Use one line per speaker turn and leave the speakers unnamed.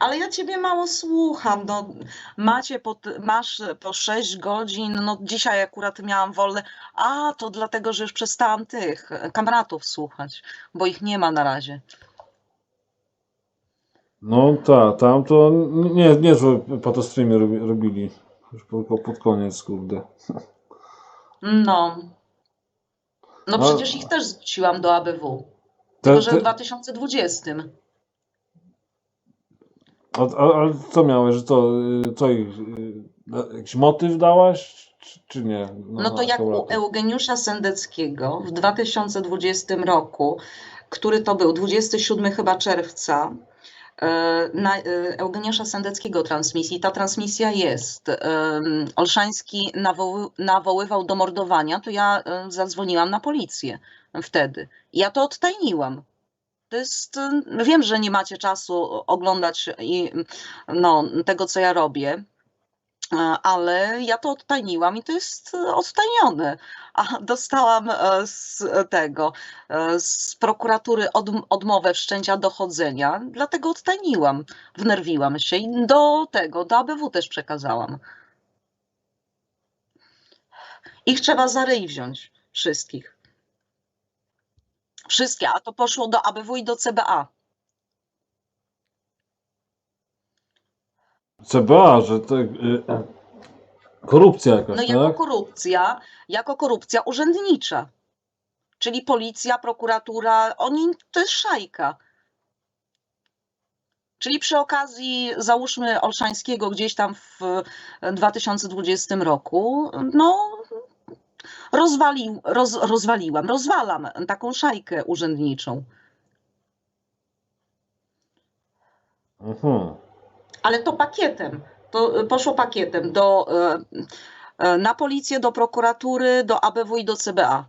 Ale ja ciebie mało słucham. No, macie po, masz po 6 godzin. No, dzisiaj akurat miałam wolne. A, to dlatego, że już przestałam tych kamratów słuchać, bo ich nie ma na razie.
No tak, tam to nie, niezłe patostreamy robi, robili. Już tylko pod koniec, kurde.
No. No przecież ich też zgłosiłam do ABW.
Te,
Tylko, że w
te,
2020.
ale co miałeś, że to, y, co ich, y, jakiś motyw dałaś, czy, czy nie?
No to jak u? Eugeniusza Sendeckiego w 2020 roku, który to był 27 chyba czerwca, e, na e, Eugeniusza Sendeckiego transmisji. Ta transmisja jest. em, Olszański nawoły, nawoływał do mordowania, to ja e, zadzwoniłam na policję wtedy. Ja to odtajniłam. Jest, e, wiem, że nie macie czasu oglądać i, no, tego, co ja robię, E, ale ja to odtajniłam i to jest e, odtajnione. A dostałam e, z tego, z prokuratury od, odmowę wszczęcia dochodzenia, dlatego odtajniłam. Wnerwiłam się i do tego, do ABW też przekazałam. Ich trzeba za ryj wziąć, wszystkich. Wszystkie, a to poszło do ABW i do CBA.
CBA, że to y, korupcja jakaś,
No jako
tak?
korupcja, jako korupcja urzędnicza. Czyli policja, prokuratura, oni to jest szajka. Czyli przy okazji, załóżmy Olszańskiego gdzieś tam w 2020 roku, no rozwalił, roz, rozwaliłam, rozwalam taką szajkę urzędniczą.
Mhm.
Ale to pakietem. To y, poszło pakietem do, e, e, na policję, do prokuratury, do ABW i do CBA.